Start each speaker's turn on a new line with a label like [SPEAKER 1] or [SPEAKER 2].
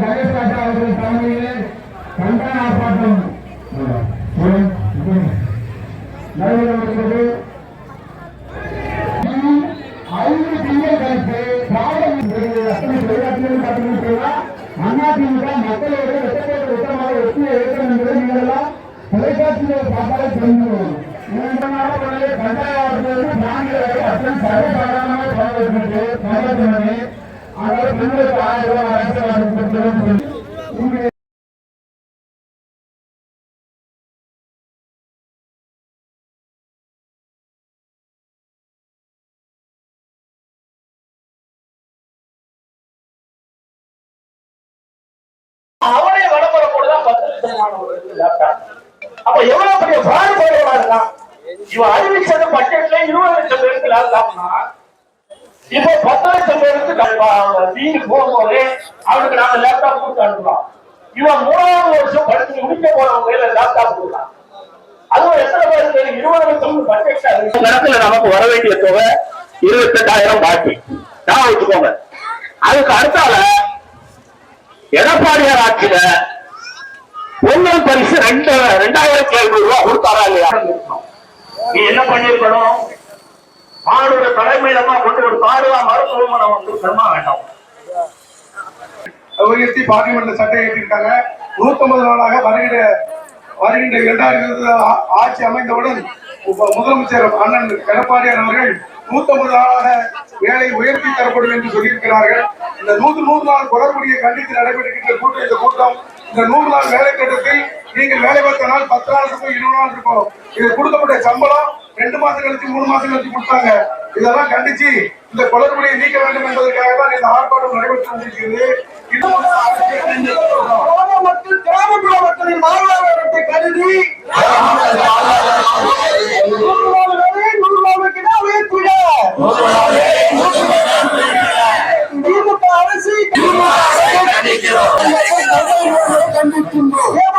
[SPEAKER 1] கணேஷ் ராஜா அவர்கள் தலைமையிலே கண்டன ஆர்ப்பாட்டம் நடைபெற ஐந்து திங்கள் கழித்து திராவிட அத்தனை அதிமுக மக்களோடு வெற்றியை என்பதை நீங்கள் எல்லாம் தொலைக்காட்சியில் பார்த்தாலே தெரிஞ்சுக்கணும் கட்டாயத்திலிருந்து நான்கு அத்தனை சர்வசாதாரணமாக பரவிட்டு பரவத்தினே ஆனால் பெண்களுக்கு ஆயிரம் ரூபாய் அரசு கொடுத்து உங்களுடைய
[SPEAKER 2] அவனே போட்டுதான் பத்து லேப்டாப் அப்ப எவ்வளவு பெரிய பாடுபாடுகளா இருக்கான் இவன் அறிவிச்சது பட்ஜெட்ல இருபது லட்சம் பேருக்கு லேப்டாப்னா இப்போ பத்து லட்சம் பேருக்கு வீடு போகும்போது அவனுக்கு நாங்க லேப்டாப் கொடுத்து அனுப்புறோம். இவன் மூணாவது வருஷம் படிச்சு முடிக்க போறவங்க கையில லேப்டாப் கொடுக்கலாம் அதுவும் எத்தனை பேருக்கு? இருபது லட்சம் பட்ஜெட் கணக்குல நமக்கு வர வேண்டிய தொகை இருபத்தெட்டாயிரம் பாக்கி. நான் வச்சுக்கோங்க. அதுக்கு அடுத்தால எடப்பாடியார் ஆட்சியில பொங்கல் பரிசு ரெண்டு ரெண்டாயிரத்தி ஐநூறு ரூபாய் கொடுத்தாரா இல்லையா? நீ என்ன பண்ணிருக்கணும் மாணவர தலைமையிலமா கொண்டு ஒரு தாடுவா நம்ம வந்து பெருமா வேண்டாம்.
[SPEAKER 3] உயர்த்தி பார்லிமெண்ட்ல சட்டம் ஏற்றிருக்காங்க. நூத்தம்பது நாளாக வருகிற வருகின்ற இரண்டாயிரத்தி ஆட்சி அமைந்தவுடன் முதலமைச்சர் அண்ணன் எடப்பாடியார் அவர்கள் நூத்தம்பது நாளாக வேலை உயர்த்தி தரப்படும் என்று சொல்லியிருக்கிறார்கள். இந்த நூற்று நூறு நாள் தொடர்புடைய கண்டித்து நடைபெறுகின்ற கூட்டம் இந்த கூட்டம் இந்த நூறு நாள் வேலை திட்டத்தில் நீங்கள் வேலை பார்த்த நாள் பத்து நாள் இருக்கும் இருபது நாள் இருக்கும். இது கொடுக்கப்பட்ட சம்பளம் ரெண்டு மாசம் கழிச்சு மூணு மாசம் கழிச்சு கொடுத்தாங்க. இதெல்லாம் கண்டிச்சு இந்த குளறுபடியை நீக்க வேண்டும் என்பதற்காக தான் இந்த ஆர்ப்பாட்டம் நடைபெற்று கொண்டிருக்கிறது இது ஒரு அரசியல் மக்கள் கிராமப்புற மக்களின் வாழ்வாதாரத்தை கருதி நூறு நாள் வேலை, நூறு நாளுக்கு தான் உயர்த்திட. திமுக அரசு கண்டிக்கின்றோம்